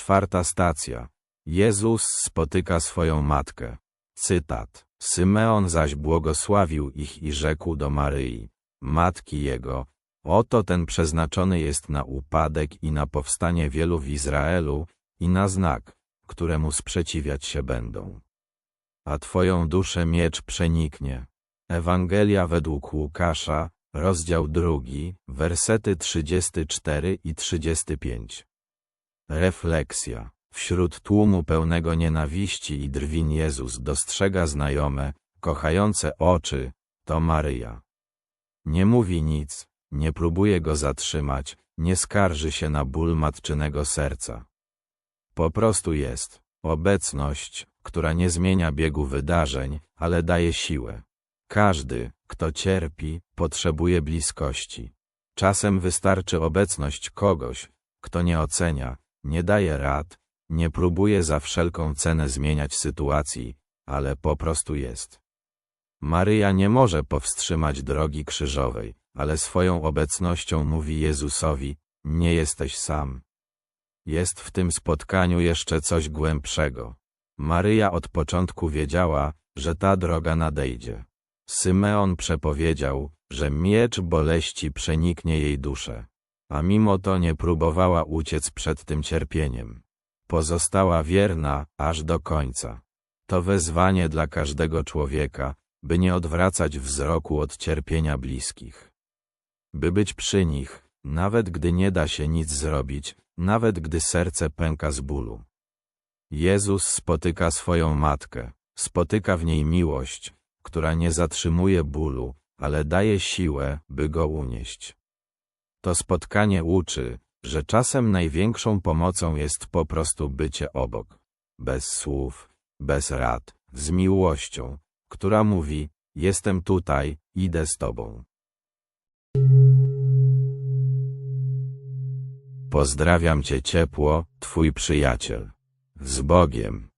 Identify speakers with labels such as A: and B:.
A: Czwarta stacja. Jezus spotyka swoją matkę. Cytat. Symeon zaś błogosławił ich i rzekł do Maryi, matki jego, oto ten przeznaczony jest na upadek i na powstanie wielu w Izraelu i na znak, któremu sprzeciwiać się będą. A twoją duszę miecz przeniknie. Ewangelia według Łukasza, rozdział drugi, wersety 34 i 35. Refleksja. Wśród tłumu pełnego nienawiści i drwin Jezus dostrzega znajome, kochające oczy, to Maryja. Nie mówi nic, nie próbuje go zatrzymać, nie skarży się na ból matczynego serca. Po prostu jest obecność, która nie zmienia biegu wydarzeń, ale daje siłę. Każdy, kto cierpi, potrzebuje bliskości. Czasem wystarczy obecność kogoś, kto nie ocenia, nie daje rad, nie próbuje za wszelką cenę zmieniać sytuacji, ale po prostu jest. Maryja nie może powstrzymać drogi krzyżowej, ale swoją obecnością mówi Jezusowi, nie jesteś sam. Jest w tym spotkaniu jeszcze coś głębszego. Maryja od początku wiedziała, że ta droga nadejdzie. Symeon przepowiedział, że miecz boleści przeniknie jej duszę. A mimo to nie próbowała uciec przed tym cierpieniem. Pozostała wierna, aż do końca. To wezwanie dla każdego człowieka, by nie odwracać wzroku od cierpienia bliskich. By być przy nich, nawet gdy nie da się nic zrobić, nawet gdy serce pęka z bólu. Jezus spotyka swoją matkę, spotyka w niej miłość, która nie zatrzymuje bólu, ale daje siłę, by go unieść. To spotkanie uczy, że czasem największą pomocą jest po prostu bycie obok. Bez słów, bez rad, z miłością, która mówi, jestem tutaj, idę z tobą. Pozdrawiam cię ciepło, twój przyjaciel. Z Bogiem.